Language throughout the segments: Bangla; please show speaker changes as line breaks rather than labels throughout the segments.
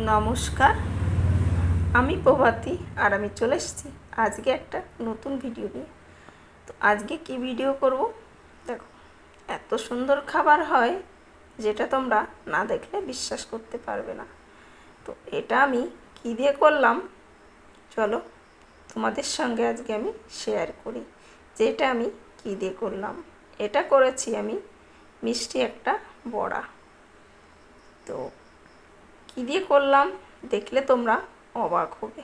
নমস্কার, আমি প্রভাতী আর আমি চলে এসেছি আজকে একটা নতুন ভিডিও নিয়ে। তো আজকে কি ভিডিও করব? দেখো, এত সুন্দর খাবার হয় যেটা তোমরা না দেখলে বিশ্বাস করতে পারবে না। তো এটা আমি কী দিয়ে করলাম? চলো তোমাদের সঙ্গে আজকে আমি শেয়ার করি যে এটা আমি কী দিয়ে করলাম। এটা করেছি আমি মিষ্টি একটা বড়া। তো কী দিয়ে করলাম? দেখলে তোমরা অবাক হবে।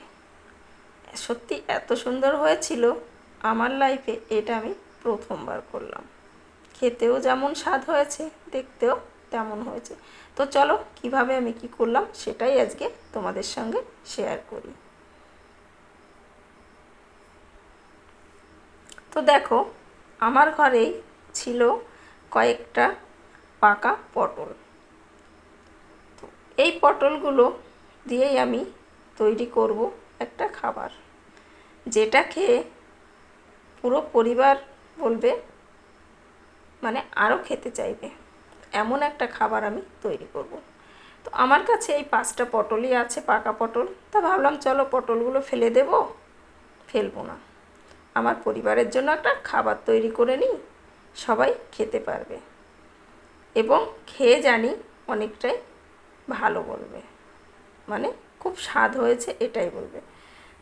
সত্যি এত সুন্দর হয়েছিল। আমার লাইফে এটা আমি প্রথমবার করলাম। খেতেও যেমন স্বাদ হয়েছে, দেখতেও তেমন হয়েছে। তো চলো, কীভাবে আমি কি করলাম সেটাই আজকে তোমাদের সঙ্গে শেয়ার করি। তো দেখো, আমার ঘরেই ছিল কয়েকটা পাকা পটল। এই পটলগুলো দিয়েই আমি তৈরি করব একটা খাবার। যেটা খেয়ে পুরো পরিবার বলবে মানে আরও খেতে চাইবে। এমন একটা খাবার আমি তৈরি করব। তো আমার কাছে এই পাঁচটা পটলই আছে, পাকা পটল। তা ভাবলাম, চলো পটলগুলো ফেলে দেব, ফেলব না। আমার পরিবারের জন্য একটা খাবার তৈরি করে নিই, সবাই খেতে পারবে। এবং খেয়ে জানি অনেকটাই ভালো বলবে। মানে খুব স্বাদ হয়েছে এটাই বলবে।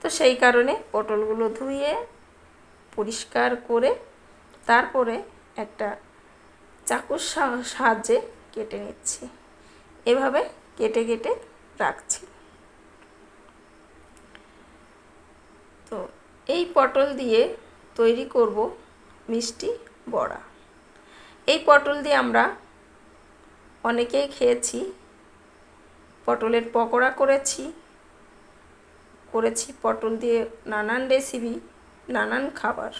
তো সেই কারণে পটলগুলো ধুয়ে, পরিষ্কার করে, তারপরে একটা চাকুর সাহায্যে কেটে নিচ্ছি। এভাবে কেটে কেটে রাখছি। তো এই পটল দিয়ে তৈরি করব মিষ্টি বড়া। এই পটল দিয়ে আমরা অনেকেই খেয়েছি পটলের পকোড়া করেছি। করেছি পটল দিয়ে নানান রেসিপি নানান খাবার।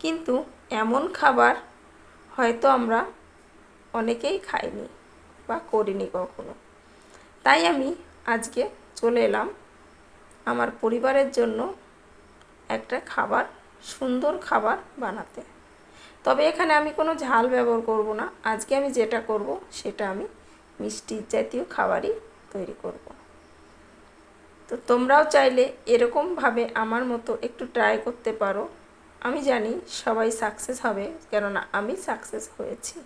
কিন্তু এমন খাবার হয়তো আমরা অনেকেই খাইনি বা করিনি কখনো। তাই আমি আজকে চলে এলাম আমার পরিবারের জন্য একটা খাবার, সুন্দর খাবার বানাতে। তবে এখানে আমি কোনো ঝাল ব্যবহার করব না। আজকে আমি যেটা করব সেটা আমি মিষ্টি জাতীয় খাবারই তৈরি করব। তো তোমরাও চাইলে এরকমভাবে আমার মতো একটু ট্রাই করতে পারো। আমি জানি সবাই সাকসেস হবে, কেননা আমি সাকসেস হয়েছি।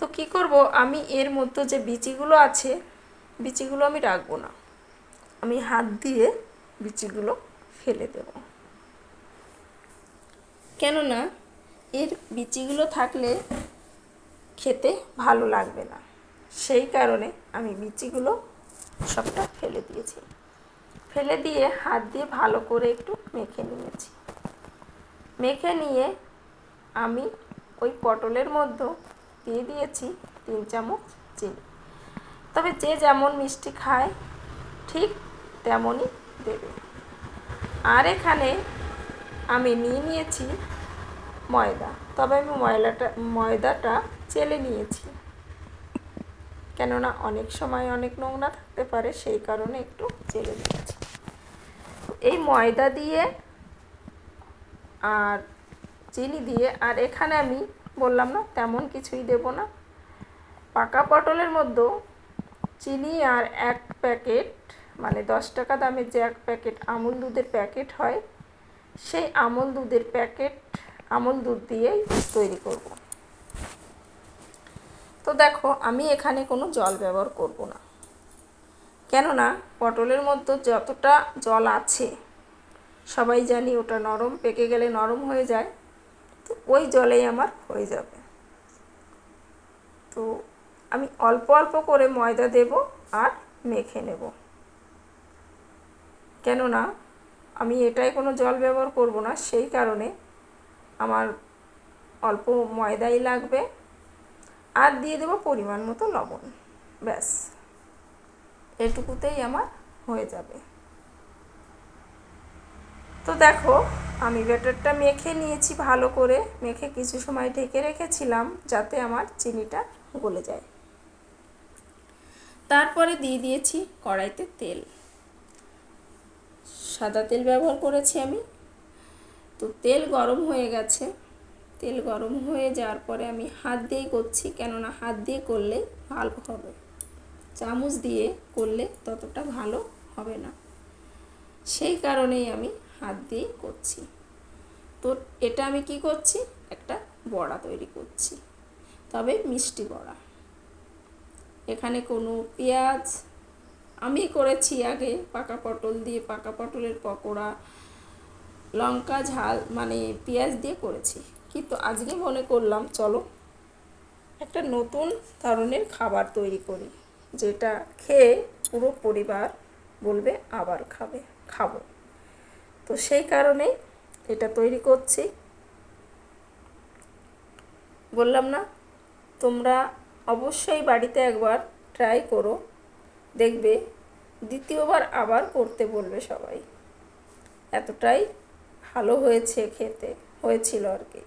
তো কি করব? আমি এর মধ্যে যে বিচিগুলো আছে, বিচিগুলো আমি রাখব না। আমি হাত দিয়ে বিচিগুলো ফেলে দেব। কেননা এর বিচিগুলো থাকলে খেতে ভালো লাগবে না। সেই কারণে আমি বিচিগুলো সবটা ফেলে দিয়েছি। ফেলে দিয়ে হাত দিয়ে ভালো করে একটু মেখে নিয়েছি। মেখে নিয়ে আমি ওই পটলের মধ্যে দিয়ে দিয়েছি তিন চামচ চিনি। তবে যে যেমন মিষ্টি খায়, ঠিক তেমনই দেবে। আর এখানে আমি নিয়ে নিয়েছি ময়দা। তবে আমি ময়লাটা, ময়দাটা চেলে নিয়েছি। কেননা অনেক সময় অনেক নোংরা থাকতে পারে, সেই কারণে একটু চেলে নিয়েছি এই ময়দা দিয়ে আর চিনি দিয়ে, আর এখানে আমি বললাম না তেমন কিছুই দেব না। পাকা পটলের মধ্যে চিনি আর এক প্যাকেট মানে দশ টাকা দামের যে এক প্যাকেট আমুল দুধের প্যাকেট হয়, সেই আমুল দুধের প্যাকেট, আমুল দুধ দিয়েই তৈরি করব। তো দেখো, আমি এখানে কোনো জল ব্যবহার করব না। কেননা, পটলের মধ্যে যতটা জল আছে, সবাই জানি ওটা নরম, পেকে গেলে নরম হয়ে যায়, তো ওই জলেই আমার হয়ে যাবে। তো আমি অল্প অল্প করে ময়দা দেব আর মেখে নেব। কেননা, আমি এটাই কোনো জল ব্যবহার করব না, সেই কারণে আমার অল্প ময়দাই লাগবে। আর দিয়ে দেবো পরিমাণ মতো লবণ। ব্যাস। এটুকুতেই আমার হয়ে যাবে। তো দেখো, আমি ব্যাটারটা মেখে নিয়েছি ভালো করে। মেখে কিছু সময় ঢেকে রেখেছিলাম যাতে আমার চিনিটা গলে যায়। তারপরে দিয়ে দিয়েছি কড়াইতে তেল। সাদা তেল ব্যবহার করেছি আমি। তো তেল গরম হয়ে গেছে। তেল গরম হয়ে যাওয়ার পরে আমি হাত দিয়েই করছি, কেননা হাত দিয়ে করলে ভালো হবে। চামচ দিয়ে করলে ততটা ভালো হবে না। সেই কারণেই আমি হাত দিয়ে করছি। তো এটা আমি কি করছি? একটা বড়া তৈরি করছি, তবে মিষ্টি বড়া। এখানে কোনো পেঁয়াজ, আমি করেছি আগে পাকা পটল দিয়ে, পাকা পটলের পকোড়া, লঙ্কা, ঝাল মানে পেঁয়াজ দিয়ে করেছি। কিন্তু আজকে মনে করলাম, চলো একটা নতুন ধরনের খাবার তৈরি করি, যেটা খেয়ে পুরো পরিবার বলবে আবার খাবে, খাব। তো সেই কারণে এটা তৈরি করছি। বললাম না, তোমরা অবশ্যই বাড়িতে একবার ট্রাই করো, দেখবে দ্বিতীয়বার আবার করতে বলবে সবাই। এতটাই ভালো হয়েছে খেতে, হয়েছিল আর কি।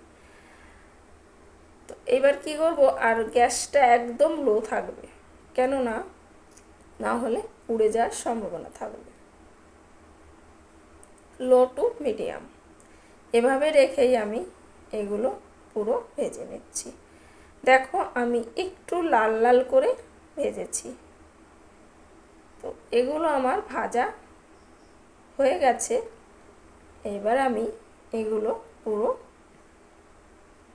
এবার কি করব? আর গ্যাসটা একদম লো থাকবে। কেননা, না হলে পুড়ে যাওয়ার সম্ভাবনা থাকবে। লো টু মিডিয়াম এভাবে রেখেই আমি এগুলো পুরো ভেজে নিচ্ছি। দেখো, আমি একটু লাল লাল করে ভেজেছি। তো এগুলো আমার ভাজা হয়ে গেছে। এবার আমি এগুলো পুরো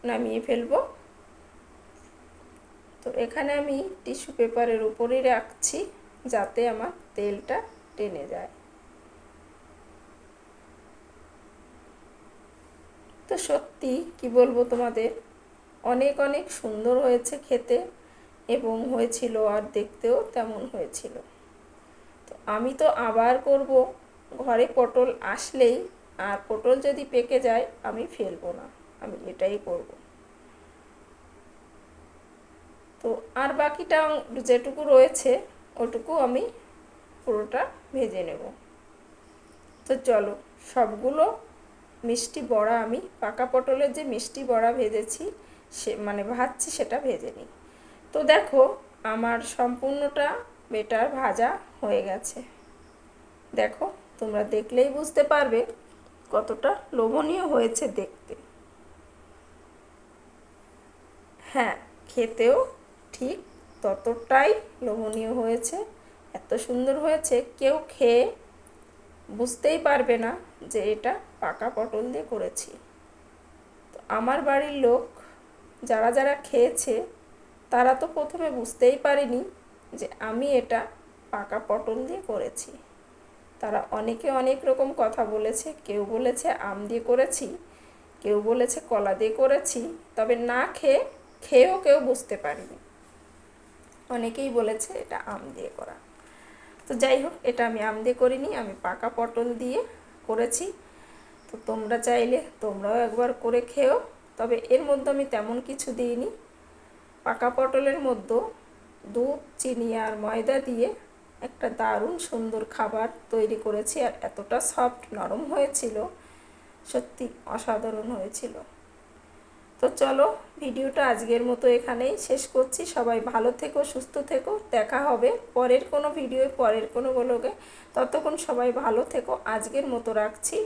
নামিয়ে ফেলব। তো এখানে আমি টিস্যু পেপারের উপরেই রাখছি যাতে আমার তেলটা টেনে যায়। তো সত্যি কি বলব তোমাদের, অনেক অনেক সুন্দর হয়েছে খেতে এবং হয়েছিল আর দেখতেও তেমন হয়েছিল। তো আমি তো আবার করব, ঘরে পটল আসলেই আর পটল যদি পেকে যায় আমি ফেলব না, আমি এটাই করব। তো আর বাকিটা যেটুকু রয়েছে, ওটুকু আমি পুরোটা ভেজে নেব। তো চলো, সবগুলো মিষ্টি বড়া আমি, পাকা পটলের যে মিষ্টি বড়া ভেজেছি, সে মানে ভাজছি সেটা ভেজে নিই। তো দেখো, আমার সম্পূর্ণটা বেটার ভাজা হয়ে গেছে। দেখো, তোমরা দেখলেই বুঝতে পারবে কতটা লোভনীয় হয়েছে দেখতে। হ্যাঁ খেতেও ঠিক ততটাই লোভনীয় হয়েছে। এত সুন্দর হয়েছে, কেউ খেয়ে বুঝতেই পারবে না যে এটা পাকা পটল দিয়ে করেছি। তো আমার বাড়ির লোক যারা যারা খেয়েছে, তারা তো প্রথমে বুঝতেই পারেনি যে আমি এটা পাকা পটল দিয়ে করেছি। তারা অনেকে অনেক রকম কথা বলেছে, কেউ বলেছে আম দিয়ে করেছি, কেউ বলেছে কলা দিয়ে করেছি, তবে না খেয়ে, খেয়েও কেউ বুঝতে পারিনি। অনেকেই বলেছে এটা আম দিয়ে করা। তো যাই হোক, এটা আমি আম দিয়ে করিনি, আমি পাকা পটল দিয়ে করেছি। তো তোমরা চাইলে তোমরাও একবার করে খেও তবে এর মধ্যে আমি তেমন কিছু দিইনি। পাকা পটলের মধ্যে দুধ, চিনি আর ময়দা দিয়ে একটা দারুণ সুন্দর খাবার তৈরি করেছি, আর এতটা সফট নরম হয়েছিল, সত্যি অসাধারণ হয়েছিল। তো চলো ভিডিওটা আজকের মতো এখানেই শেষ করছি। সবাই ভালো থেকো, সুস্থ থেকো। দেখা হবে পরের কোনো ভিডিও পরের কোনো ব্লগে ততক্ষণ সবাই ভালো থেকো। আজকের মতো রাখছি।